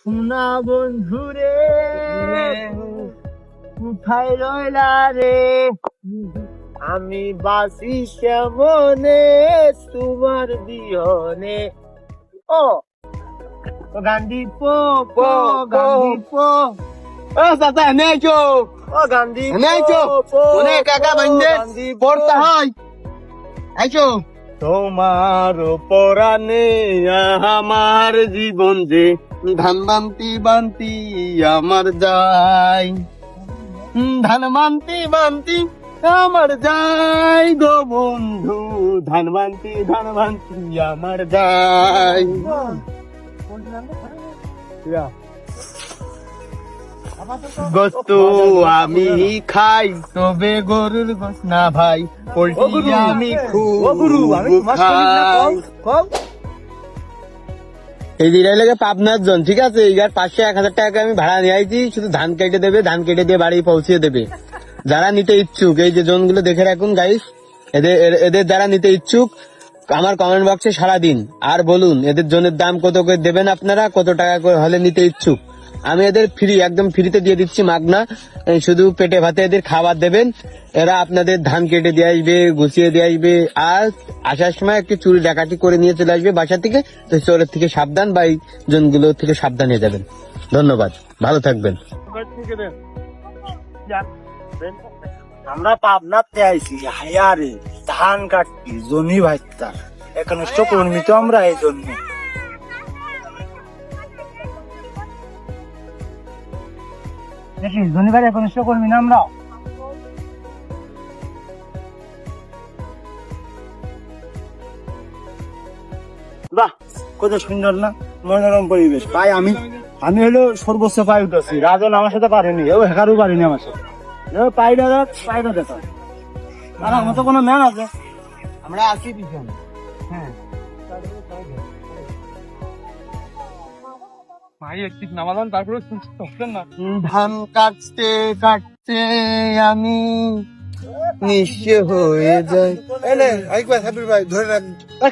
সোনা বন্ধু রে কোথায় রইলা রে? আমি বাসি কেমনে তোমার বিহনে। ও গান্ধী পো পো গান্ধী পো। ও চাচা এনে আইছো। ও গান্ধী এনে আইছো। ওনে কাকা বান্ধে? পড়তে হয়। আইছো। তোমার পরাণে আমার জীবন যে ধান বান্তি বান্তি আমার যাই। ধান বান্তি বান্তি আমার যাই গো বন্ধু। ধান বান্তি ধান বান্তি আমার যাই। গোস্ত আমি খাই তবে গরুর গোস না ভাই পোল্ট্রি আমি খুব খাই। এই দিকে লাগে পাবনার জন ঠিক আছে? এইবার পাঁচশো, এক হাজার টাকা আমি ভাড়া নিয়ে আইছি, শুধু ধান কেটে দেবে, ধান কেটে দিয়ে বাড়ি পৌঁছিয়ে দেবে। যারা নিতে ইচ্ছুক, এই যে জনগুলো দেখে রাখুন গাইস এদের এদের যারা নিতে ইচ্ছুক, আমার কমেন্ট বক্সে সারা দিন আর বলুন, এদের জনের দাম কত করে দেবেন আপনারা, কত টাকা করে হলে নিতে ইচ্ছুক? আমি এদের ফ্রি একদম ফ্রিতে দিয়ে দিচ্ছি মাগনা। শুধু পেটে ভাতে এদের খাবার দেবেন। এরা আপনাদের ধান কেটে দিয়ে আসবে, গুছিয়ে দিয়ে আসবে। আর আসার সময় একটু চুরি ডাকাতি করে নিয়ে চলে আসবে বাসা থেকে। তো চোরের থেকে সাবধান বা এই জনগুলো থেকে সাবধান হয়ে যাবেন। ধন্যবাদ। ভালো থাকবেন। আমরা পাবনাতে আইছি, হায়ারে ধান কাটছি, জমি ভাইতার এখানে চক্রমি তো আমরা এই জন্য। দেখি ভাই এখন কর্মী না আমরা বাহ কত সুন্দর না? মনোরম পরিবেশ। পাই আমি আমি হলো সর্বোচ্চ পাই উঠেছি রাজন আমার সাথে পারেনি ও হেকারও পারেনি আমার সাথে। ও পাইটা দেখ পাইটা দেখা আর আমার তো কোনো ম্যান আছে। আমরা আসি পিছনে। হ্যাঁ। ভাই একটু নামালাম তারপরে শুনছেন না। ধান কাটতে কাটতে আমি নিঃস্ব হয়ে যাই। এই নে, ভাই ধরে রাখ।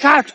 কাট!